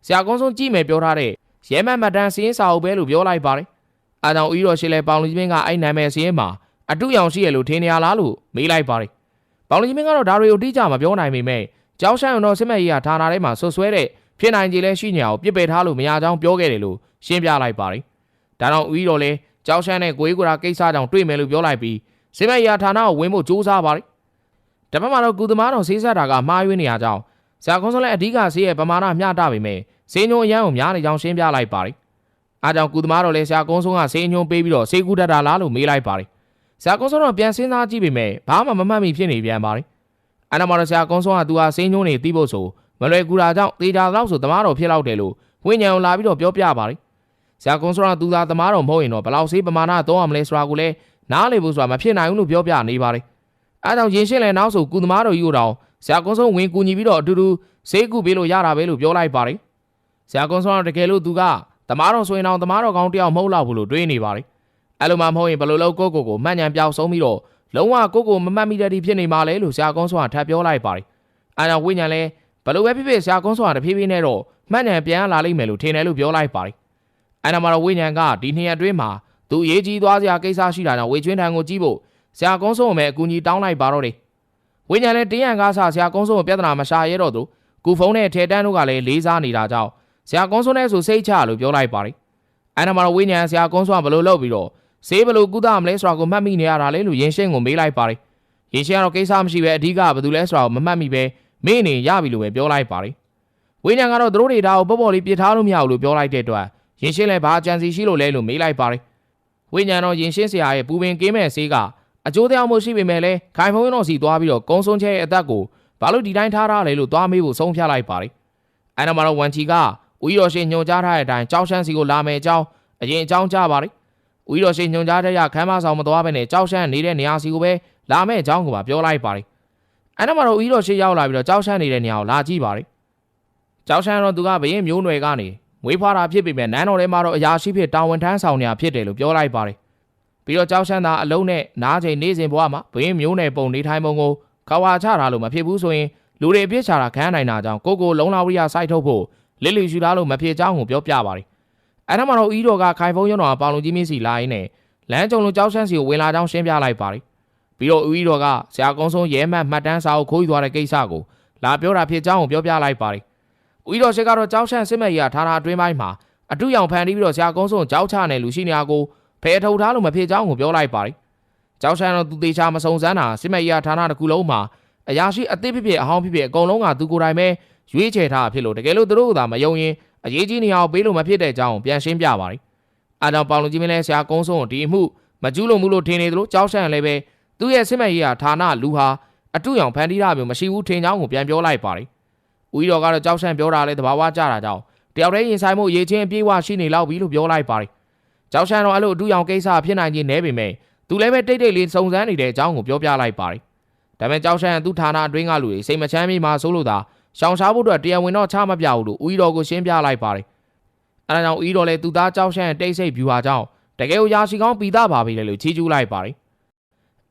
ဆရာကုန်းစုံကြည့်မယ်ပြောထားတဲ့ရဲမတ်မတန်စီရင်စာအုပ်ပဲလို့ပြောလိုက်ပါတယ်။အဲဒါကြောင့်ဦးရော်ရှိလဲပေါင်လူကြီးမင်းကအဲ့နာမည်စီရင်မှာအတူရောင်ရှိရလို့ထင်နေရလားလို့မေးလိုက်ပါတယ်။ပေါင်လူကြီးမင်းကတော့ဒါတွေကိုတိကျမပြောနိုင်ပေမဲ့ကျောင်းဆိုင်အောင်တော့စစ်မဲ့ရေးဌာနထဲမှာဆွဆွဲတဲ့ ဖြစ်နိုင်ခြေလဲရှိညာကိုပြစ်ပယ်ထားလို့မရကြောင်းပြောခဲ့တယ်လို့ရှင်းပြလိုက်ပါတယ်။ဒါတော့ဦးရော်လဲကြောက်ရှမ်းနဲ့ကိုေးကွာကိစ္စကြောင့်တွေ့မယ်လို့ပြောလိုက်ပြီးစေမရာဌာနကိုဝင်ဖို့ကြိုးစားပါတယ်။တပတ်မှာတော့ကုသမားတော်ဆေးဆက်တာကမှားယွင်းနေရကြောင်းဆရာကွန်ဆိုလည်းအဓိကဆေးရဲ့ပမာဏမျှတပေမဲ့ဆေးညွန်အရန်ကိုများနေကြောင်းရှင်းပြလိုက်ပါတယ်။အားကြောင့်ကုသမားတော်လည်းဆရာကွန်ဆိုကဆေးညွန်ပေးပြီးတော့ဆေးကူတတ်တာလားလို့မေးလိုက်ပါတယ်။ဆရာကွန်ဆိုတော့ပြန်စဉ်းစားကြည့်ပေမဲ့ဘာမှမမှတ်မိဖြစ်နေပြန်ပါတယ်။အဲ့ဒါမှတော့ဆရာကွန်ဆိုကသူဟာဆေးညွန်နေသိဖို့ဆို မလွယ်ကူတာကြောင့်တေချာတော့ဆိုသမားတော်ဖြစ်လောက်တယ်လို့ဝိညာဉ်ကိုလာပြီးတော့ပြောပြပါတယ်။ဆရာကွန်ဆိုကသူသာသမားတော်မဟုတ်ရင်တော့ဘယ်လောက်ဆေးပမာဏသုံးရမလဲဆိုတာကိုလည်းနားလေဖို့ဆိုတာမဖြစ်နိုင်ဘူးလို့ပြောပြနေပါတယ်။အဲဒါကြောင့်ရင်ရှင်းလဲနောက်ဆိုကုသမားတော်ကြီးကိုတော့ဆရာကွန်ဆုံးဝင်ကူညီပြီးတော့အတူတူဈေးကူပေးလို့ရတာပဲလို့ပြောလိုက်ပါတယ်။ဆရာကွန်ဆုံးကတကယ်လို့သူကသမားတော်ဆိုရင်တော့သမားတော်ကောင်းတယောက်မဟုတ်တော့ဘူးလို့တွေးနေပါတယ်။အဲလိုမှမဟုတ်ရင်ဘယ်လိုလုပ်ကိုကိုကိုမှန်ညံပြောင်းဆုံးပြီးတော့လုံးဝကိုကိုမမှတ်မိတဲ့ဒီဖြစ်နေမှလဲလို့ဆရာကွန်ဆုံးကထပ်ပြောလိုက်ပါတယ်။အဲဒါဝိညာဉ်လဲ ဘယ်လိုပဲဖြစ်ဖြစ်ဆရာကွန်ဆုံးကတဖြည်းဖြည်းနဲ့တော့မှန်ညံပြန်လာလိမ့်မယ်လို့ထင်တယ်လို့ပြောလိုက်ပါတယ်။အဲဒါမှတော့ဝိညာဉ်ကဒီနှစ်ရက်အတွင်းမှာသူအရေးကြီးသွားစရာကိစ္စရှိတာကြောင့်ဝေကျွင်းထံကိုကြည့်ဖို့ဆရာကုန်းဆုံးကိုလည်းအကူအညီတောင်းလိုက်ပါတော့တယ်။ဝိညာဉ်လည်းတင်းရန်ကားဆဆရာကုန်းဆုံးကိုပြဿနာမရှာရဲတော့သူကူဖုံးနဲ့ထေတန်းတို့ကလည်းလေးစားနေတာကြောင့်ဆရာကုန်းဆုံးနဲ့ဆိုစိတ်ချလို့ပြောလိုက်ပါတယ်။အဲနာမှာတော့ဝိညာဉ်ဆရာကုန်းဆုံးကဘလို့လုပ်ပြီးတော့ဆေးဘလို့ကုသမလဲဆိုတာကိုမှတ်မိနေရတာလေလို့ရင်ရှင်းကိုမေးလိုက်ပါတယ်။ရင်ရှင်းကတော့ကိစ္စမရှိပဲအဓိကဘာလို့လဲဆိုတာကိုမမှတ်မိပဲ မေ့နေရပြီလို့ပဲပြောလိုက်ပါတယ်။ဝိညာဉ်ကတော့သူတို့တွေဒါကိုပေါ့ပေါ့လေးပြစ်ထားလို့မရဘူးလို့ပြောလိုက်တဲ့အတွက်ရင်ရှင်းလည်းဘာအကြံစီရှိလို့လဲလို့မေးလိုက်ပါတယ်ဝိညာဉ်တော်ယင်ရှင်းစရာရဲ့ပူပင်ကင်းမဲ့ဆေးကအကျိုးတရားမှုရှိပေမဲ့လည်းခိုင်ဖုံးရုံတော်စီသွားပြီးတော့ကုန်းစွန်းချဲရဲ့အသက်ကိုဘာလို့ဒီတိုင်းထားထားလဲလို့သွားမေးဖို့ဆုံးဖြတ်လိုက်ပါတယ်။အဲနောက်မှာတော့ဝန်ချီကဦးတော်ရှင်ညွှန်ကြားထားတဲ့အတိုင်းကြောက်ရှမ်းစီကိုလာမယ်အကြောင်းအရင်အကြောင်းကြားပါတယ်။ဦးတော်ရှင်ညွှန်ကြားတဲ့ရခမ်းမဆောင်မသွားဘဲနဲ့ကြောက်ရှမ်းနေတဲ့နေရာစီကိုပဲလာမယ်အကြောင်းကိုပါပြောလိုက်ပါတယ်။ အဲနောက်မှာတော့ဦးတော်ရှင်ရောက်လာပြီးတော့ကြောက်ရှမ်းနေတဲ့နေရာကိုလာကြည့်ပါတယ်။ကြောက်ရှမ်းတော့သူကဘရင်မျိုးနွယ်ကနေမွေးဖွားတာဖြစ်ပေမဲ့နန်းတော်ထဲမှာတော့အရာရှိဖြစ်တာဝန်ထမ်းဆောင်နေတာဖြစ်တယ်လို့ပြောလိုက်ပါတယ်။ပြီးတော့ကြောက်ရှမ်းသာအလုံးနဲ့နားချိန်နေစဉ်ဘဝမှာဘင်းမျိုးနယ်ပုံနေထိုင်ပုံကိုခဝါချတာလို့မဖြစ်ဘူးဆိုရင်လူတွေအပြစ်ချတာခံနိုင်တာကြောင့်ကိုကိုလုံလာဝိယစိုက်ထုတ်ဖို့လစ်လီရှူတာလို့မဖြစ်ကြောင်းကိုပြောပြပါတယ်။အဲဒါမှတော့ဤတော်ကခိုင်ဖုံးရုံတော်ပေါလုံကြီးမင်းစီလာရင်းနဲ့လမ်းကြုံလုံးကြောက်ရှမ်းစီကိုဝင်လာကြောင်းရှင်းပြလိုက်ပါတယ်။ ပြီးတော့ဤတော်ကဆရာကုန်းဆုံးရဲမှတ်မှတ်တမ်းစာကိုခိုးယူသွားတဲ့ကိစ္စကိုလာပြောတာဖြစ်ကြောင်းကိုပြောပြလိုက်ပါတယ်။ဦးတော်ရှိကတော့ကြောက်ရှန့်စစ်မဲ့ကြီးကဌာနအတွင်းပိုင်းမှာအတူရောင်ဖန်တီးပြီးတော့ဆရာကုန်းစုံကြောက်ချနယ်လူရှိနေရကိုဖယ်ထုတ်ထားလို့မဖြစ်ကြောင်းကိုပြောလိုက်ပါတယ်။ကြောက်ရှန့်တော့သူသေးချာမစုံစမ်းတာစစ်မဲ့ကြီးကဌာနတစ်ခုလုံးမှာအရာရှိအသစ်ဖြစ်ဖြစ်အဟောင်းဖြစ်ဖြစ်အကုန်လုံးကသူကိုယ်တိုင်ပဲရွေးချယ်ထားဖြစ်လို့တကယ်လို့သူတို့ကသာမယုံရင်အရေးကြီးနေအောင်ပေးလို့မဖြစ်တဲ့အကြောင်းကိုပြန်ရှင်းပြပါတယ်။အားကြောင့်ပေါလုံကြီးမင်းလဲဆရာကုန်းစုံဒီအမှုမကျူးလို့မှုလို့ထင်နေသလိုကြောက်ရှန့်လည်းပဲ သူ့ရဲ့စစ်မဲ့ကြီးကဌာနလူဟာအတူရောင်ဖန်တီးတာမျိုးမရှိဘူးထင်ကြောင်းကိုပြန်ပြောလိုက်ပါတယ်။ဦးတော်ကတော့ကြောက်ရှန့်ပြောတာလဲတဘာဝကြတာကြောင့်တယောက်တည်းရင်ဆိုင်မှုရေးချင်းအပြေးဝရှိနေလောက်ပြီလို့ပြောလိုက်ပါတယ်။ကြောက်ရှန့်တော့အဲ့လိုအတူရောင်ကိစ္စဖြစ်နိုင်ခြင်းနဲပေမဲ့သူလည်းပဲတိတ်တိတ်လေးစုံစမ်းနေတဲ့အကြောင်းကိုပြောပြလိုက်ပါတယ်။ဒါပေမဲ့ကြောက်ရှန့်သူ့ဌာနအတွင်းကလူတွေစိတ်မချမ်းမြေမှာစိုးလို့သာရှောင်ရှားဖို့အတွက်တရားဝင်တော့ချမပြဘူးလို့ဦးတော်ကိုရှင်းပြလိုက်ပါတယ်။အဲဒါကြောင့်ဦးတော်လည်းသူသားကြောက်ရှန့်တိတ်ဆိတ်ဖြူဟာကြောင့်တကယ်ကိုရာရှိကောင်းပြီးသားပါပြီလေလို့ချီးကျူးလိုက်ပါတယ်။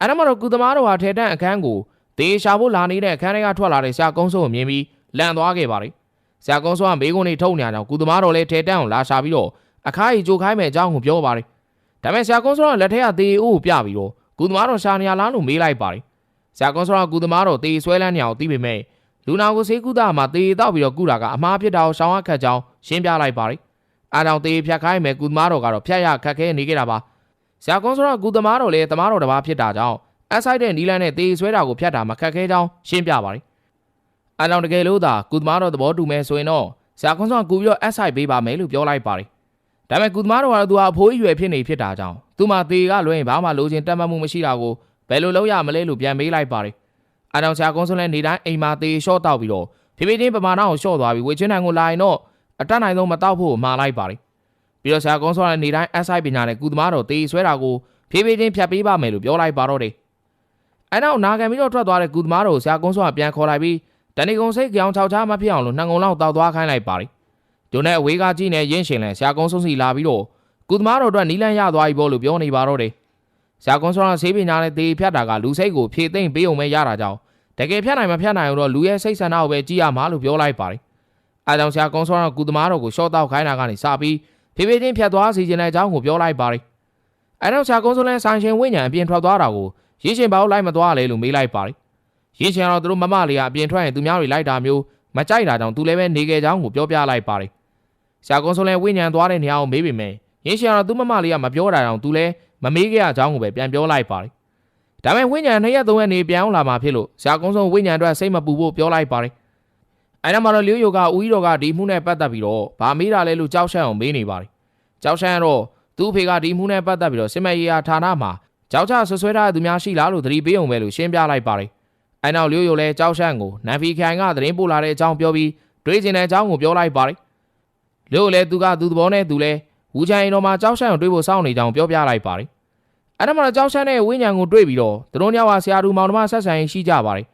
အဲဒါမှတော့ကုသမားတော်ဟာထဲတန့်အခန်းကိုတေရှာဖို့လာနေတဲ့အခန်းထဲကထွက်လာတဲ့ဆရာကုန်းစိုးကိုမြင်ပြီးလန့်သွားခဲ့ပါတယ်။ဆရာကုန်းစိုးကမေးခွန်းတွေထုတ်နေအောင်ကုသမားတော်လည်းထဲတန့်ကိုလာရှာပြီးတော့အခါကြီးကြိုခိုင်းမယ်အကြောင်းကိုပြောပါတယ်။ဒါပေမဲ့ဆရာကုန်းစိုးကလက်ထက်ကတေအိုးကိုပြပြီးတော့ကုသမားတော်ရှာနေရလားလို့မေးလိုက်ပါတယ်။ဆရာကုန်းစိုးကကုသမားတော်တေဆွဲလန်းနေအောင်သိပေမဲ့လူနာကိုဆေးကုသမှာတေတောက်ပြီးတော့ကုတာကအမှားဖြစ်တာကိုရှောင်းအခက်ကြောင်းရှင်းပြလိုက်ပါတယ်။အားကြောင့်တေဖြတ်ခိုင်းမယ်ကုသမားတော်ကတော့ဖြတ်ရခက်ခဲနေခဲ့တာပါ။ ဆရာကုန်းစိုးကကုသမားတော်လည်းတမားတော်တစ်ပါးဖြစ်တာကြောင့်အဆိုင်တဲ့နီလန်းနဲ့တေးဆွဲတာကိုဖြတ်တာမခက်ခဲကြောင်းရှင်းပြပါတယ်။အဲကြောင့်တကယ်လို့သာကုသမားတော်သဘောတူမယ်ဆိုရင်တော့ဆရာခွန်းဆောင်ကူပြီးတော့အဆိုင်ပေးပါမယ်လို့ပြောလိုက်ပါတယ်။ဒါပေမဲ့ကုသမားတော်ကတော့သူဟာအဖိုးအရွယ်ဖြစ်နေဖြစ်တာကြောင့်သူမှတေကလွှဲရင်ဘာမှလိုချင်တတ်မှတ်မှုမရှိတာကိုဘယ်လိုလုပ်ရမလဲလို့ပြန်မေးလိုက်ပါတယ်။အဲကြောင့်ဆရာခွန်းဆောင်လည်းနေတိုင်းအိမ်မှာတေရှော့တောက်ပြီးတော့ဖြည်းဖြည်းချင်းပမာဏကိုရှော့သွားပြီးဝေချင်းနိုင်ကိုလာရင်တော့အတတ်နိုင်ဆုံးမတောက်ဖို့မှာလိုက်ပါတယ်။ ပြီးတော့ဆရာကုန်းဆောင်လည်းနေတိုင်းအဆိုင်ပညာနဲ့ကုသမားတော်တေဆွဲတာကိုဖြည်းဖြည်းချင်းဖြတ်ပေးပါမယ်လို့ပြောလိုက်ပါတော့တယ်။အဲနောက်နာခံပြီးတော့ထွက်သွားတဲ့ကုသမားတို့ဆရာကုန်းစောကပြန်ခေါ်လိုက်ပြီးတဏီကုံစိတ်ကြောင်ချောက်ချားမဖြစ်အောင်လို့နှံကုံလောက်တောက်သွားခိုင်းလိုက်ပါလိ။ဒုနဲ့အဝေးကကြည့်နေရင်းရှင်လဲဆရာကုန်းဆုံးစီလာပြီးတော့ကုသမားတို့အတွက်နီးလန်းရသွားပြီပေါ့လို့ပြောနေပါတော့တယ်။ဆရာကုန်းစောကဆေးပညာနဲ့တေဖြတ်တာကလူစိတ်ကိုဖြည့်သိမ့်ပေးအောင်ပဲရတာကြောင့်တကယ်ဖြတ်နိုင်မဖြတ်နိုင်တော့လူရဲ့စိတ်ဆန္ဒကိုပဲကြည့်ရမှာလို့ပြောလိုက်ပါလိ။အဲကြောင့်ဆရာကုန်းစောကကုသမားတို့ကိုရှော့တောက်ခိုင်းတာကနေစပြီး ဖြည်းဖြည်းချင်းဖြတ်သွားစီခြင်းတဲ့အကြောင်းကိုပြောလိုက်ပါလိ။အဲတော့ဆရာကုန်းစောလဲဆိုင်ရှင်ဝိညာဉ်အပြင်ထွက်သွားတာကိုရင်းရှင်ဘာလို့လိုက်မသွားလဲလို့မေးလိုက်ပါတယ်ရင်းရှင်ကတော့သူတို့မမလေးကအပြင်ထွက်ရင်သူများတွေလိုက်တာမျိုးမကြိုက်တာကြောင့်သူလည်းပဲနေခဲ့ကြောင်းကိုပြောပြလိုက်ပါတယ်ဆရာကုန်းဆုံးလဲဝိညာဉ်သွားတဲ့နေရာကိုမေးပေမဲ့ရင်းရှင်ကတော့သူ့မမလေးကမပြောတာတောင်သူလည်းမမေးခဲ့ရအကြောင်းကိုပဲပြန်ပြောလိုက်ပါတယ်ဒါပေမဲ့ဝိညာဉ်နှစ်ရက်သုံးရက်နေပြန်အောင်လာမှာဖြစ်လို့ဆရာကုန်းဆုံးဝိညာဉ်အတွက်စိတ်မပူဖို့ပြောလိုက်ပါတယ် အဲဒါမှတော့လျို့ယိုကဦးကြီးတော်ကဒီမှုနဲ့ပတ်သက်ပြီးတော့ဗာမေးတာလဲလို့ကြောက်ရှန့်အောင်မေးနေပါတယ်ကြောက်ရှန့်ကတော့သူ့အဖေကဒီမှုနဲ့ပတ်သက်ပြီးတော့စစ်မရေးရာဌာနမှာကြောက်ချဆွဆွဲထားတဲ့သူများရှိလားလို့သတိပေးအောင်ပဲလို့ရှင်းပြလိုက်ပါတယ်အဲနောက်လျို့ယိုလဲကြောက်ရှန့်ကိုနန်ဖီခိုင်ကသတင်းပို့လာတဲ့အကြောင်းပြောပြီးတွေးကျင်တဲ့အကြောင်းကိုပြောလိုက်ပါတယ်လျို့လဲသူကသူ့သဘောနဲ့သူလဲဝူချိုင်တော်မှာကြောက်ရှန့်ကိုတွေးဖို့စောင့်နေကြောင်းပြောပြလိုက်ပါတယ်အဲ့ဒါမှတော့ကြောက်ရှန့်နဲ့ဝိညာဉ်ကိုတွေးပြီးတော့သူတို့ညောင်ကဆရာသူမောင်နှမဆက်ဆံရေးရှိကြပါတယ်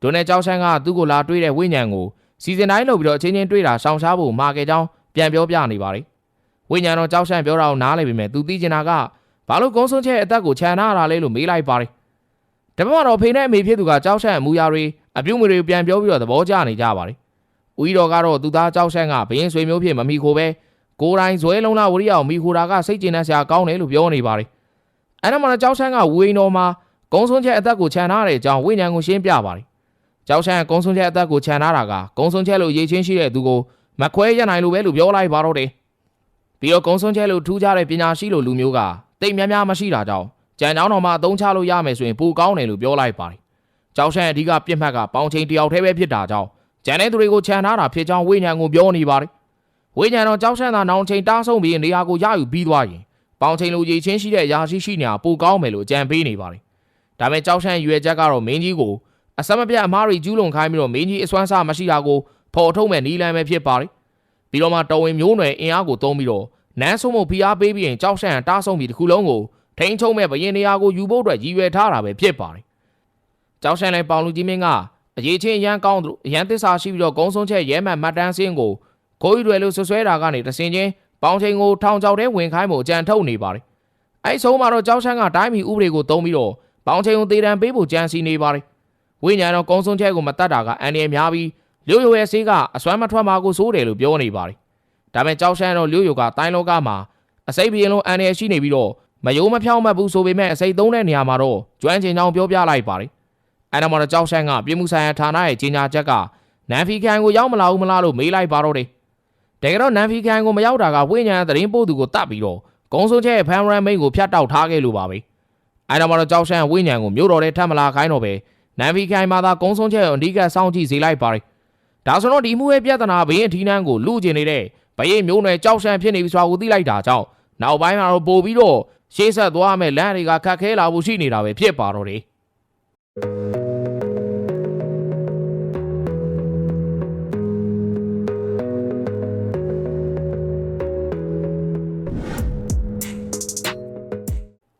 ဒိုနဲ့ကြောက်ရှန့်ကသူ့ကိုလာတွေးတဲ့ဝိညာဉ်ကို စီစဉ်တိုင်းလုပ်ပြီးတော့အချင်းချင်းတွေးတာရှောင်ရှားဖို့မှာခဲ့ကြောင်းပြန်ပြောပြနေပါတယ်ဝိညာဉ်တော်ကြောက်ရှန့်ပြောတာကိုနားလည်ပေမဲ့သူသိချင်တာကဘာလို့ကုန်းစွန်းချက်အသက်ကိုခြံထားတာလဲလို့မေးလိုက်ပါတယ်တပတ်မှတော့ဖေနဲ့အမေဖြစ်သူကကြောက်ရှန့်အမူအရာတွေအပြုံးမတွေကိုပြန်ပြောပြီးတော့သဘောကျနေကြပါတယ်ဦးကြီးတော်ကတော့သူသားကြောက်ရှန့်ကဘရင်ဆွေမျိုးဖြစ်မမီခိုပဲကိုယ်တိုင်ဇွဲလုံးလာဝရိယကိုမိခိုတာကစိတ်ကျဉ်တဲ့ဆရာကောင်းတယ်လို့ပြောနေပါတယ်အဲ့ဒါမှတော့ကြောက်ရှန့်ကဝေရင်တော်မှာကုန်းစွန်းချက်အသက်ကိုခြံထားတဲ့အကြောင်းဝိညာဉ်ကိုရှင်းပြပါတယ် ကြောက်ရှန့်ကကုန်းစွန်းချက်အသက်ကိုခြံထားတာကကုန်းစွန်းချက်လို့ရေးချင်းရှိတဲ့သူကိုမခွဲရနိုင်လို့ပဲလို့ပြောလိုက်ပါတော့တယ်ပြီးတော့ကုန်းစွန်းချက်လို့ထူးခြားတဲ့ပညာရှိလို့လူမျိုးကတိတ်များများမရှိတာကြောင့်ကြံကြောင်းတော်မှာအသုံးချလို့ရမယ်ဆိုရင်ပိုကောင်းတယ်လို့ပြောလိုက်ပါတယ်ကြောက်ရှန့်အဓိကပြစ်မှတ်ကပေါင်ချိန်တယောက်တည်းပဲဖြစ်တာကြောင့်ကျန်တဲ့သူတွေကိုခြံထားတာဖြစ်ကြောင်းဝိညာဉ်ကိုပြောနေပါတယ်ဝိညာဉ်တော်ကြောက်ရှန့်သာနောင်ချိန်တားဆုံးပြီးနေရာကိုရယူပြီးသွားရင်ပေါင်ချိန်လိုကြီးချင်းရှိတဲ့အရာရှိရှိနေတာပိုကောင်းမယ်လို့အကြံပေးနေပါတယ်ဒါပေမဲ့ကြောက်ရှန့်ရွယ်ချက်ကတော့မင်းကြီးကို အစမပြတ်အမားတွေကျူးလွန်ခိုင်းပြီးတော့မင်းကြီးအစွမ်းစားမရှိတာကိုဖော်ထုတ်မဲ့နီးလန်းပဲဖြစ်ပါတယ်ပြီးတော့မှတော်ဝင်မျိုးနွယ်အင်အားကိုသုံးပြီးတော့နန်းဆုံးမှုဖိအားပေးပြီးရင်ကြောက်ရှန့်တားဆုံးပြီးတစ်ခုလုံးကိုထိန်းချုပ်မဲ့ဘရင်နေရာကိုယူဖို့အတွက်ရည်ရွယ်ထားတာပဲဖြစ်ပါတယ်ကြောက်ရှန့်လည်းပေါင်လူကြီးမင်းကအရေးချင်းအရန်ကောင်းသူအရန်သစ္စာရှိပြီးတော့ကုန်းဆုံးချက်ရဲမှန်မှတ်တမ်းစင်းကိုခိုးယူတယ်လို့ဆွဆွဲတာကနေတစင်ချင်းပေါင်ချိန်ကိုထောင်ချောက်ထဲဝင်ခိုင်းမှုအကြံထုတ်နေပါတယ်အဲ့ဆုံးမှာတော့ကြောက်ရှန့်ကတိုင်းပြည်ဥပဒေကိုသုံးပြီးတော့ပေါင်ချိန်ကိုတေတံပေးဖို့ကြံစီနေပါတယ် ဝိညာဉ်တော်ကုန်းဆုံးချက်ကိုမတတ်တာကအန်ရများပြီးလျို့ယိုရဲ့ဆေးကအစွမ်းမထွက်မှာကိုစိုးတယ်လို့ပြောနေပါတယ်ဒါပေမဲ့ကြောက်ရှန့်တော့လျို့ယိုကတိုင်းလောကမှာအစိပ်ပြင်းလုံးအန်ရရှိနေပြီးတော့မယိုးမဖြောင်းမှတ်ဘူးဆိုပေမဲ့အစိပ်သုံးတဲ့နေရာမှာတော့ကျွမ်းကျင်ကြောင်းပြောပြလိုက်ပါတယ်အဲ့ဒါမှတော့ကြောက်ဆိုင်ကပြည်မှုဆိုင်ရာဌာနရဲ့ကြီးညာချက်ကနန်ဖီခိုင်ကိုရောက်မလာဘူးမလားလို့မေးလိုက်ပါတော့တယ်တကယ်တော့နန်ဖီခိုင်ကိုမရောက်တာကဝိညာဉ်သတင်းပို့သူကိုတတ်ပြီးတော့ဂုံဆုံးချက်ရဲ့ဖန်ရန်မိန်ကိုဖျတ်တောက်ထားခဲ့လို့ပါပဲအဲ့ဒါမှတော့ကြောက်ဆိုင်ဝိညာဉ်ကိုမြို့တော်ထဲထပ်မလာခိုင်းတော့ပဲ နန်ဖီခိုင်မှာသာဂုံဆုံးချက်ကိုအဓိကစောင့်ကြည့်စေလိုက်ပါတယ်ဒါဆိုတော့ဒီမှုရဲ့ပြဿနာဘေးအထီးနှန်းကိုလူကျင်နေတဲ့ဗရိတ်မျိုးနွယ်ကြောက်ဆန်ဖြစ်နေပြီဆိုတာကိုသိလိုက်တာကြောင့်နောက်ပိုင်းမှာတော့ပို့ပြီးတော့ရှေ့ဆက်သွားမယ်လမ်းတွေကခက်ခဲလာဖို့ရှိနေတာပဲဖြစ်ပါတော့တယ်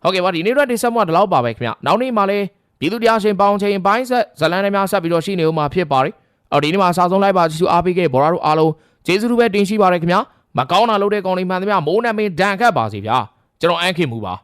ဟုတ်ကဲ့ပါဒီနေ့တော့ဒီဆက်မွားဒီလောက်ပါပဲခင်ဗျနောက်နေ့မှလည်း ပြည်သူတရားရှင်ပေါင်းချိန်ပိုင်းဆက်ဇလန်တွေများဆက်ပြီးတော့ရှိနေဦးမှာဖြစ်ပါတယ်အော်ဒီနေ့မှာစာဆုံးလိုက်ပါကြည့်စုအားပေးခဲ့ဘော်ရာတို့အားလုံးကျေးဇူးပဲတင်ရှိပါရခင်ဗျာမကောင်းတာလုပ်တဲ့ကောင်တွေမှန်သမျှမိုးနဲ့မင်းဒဏ်ခတ်ပါစေဗျာကျွန်တော်အန်ခင်မူပါ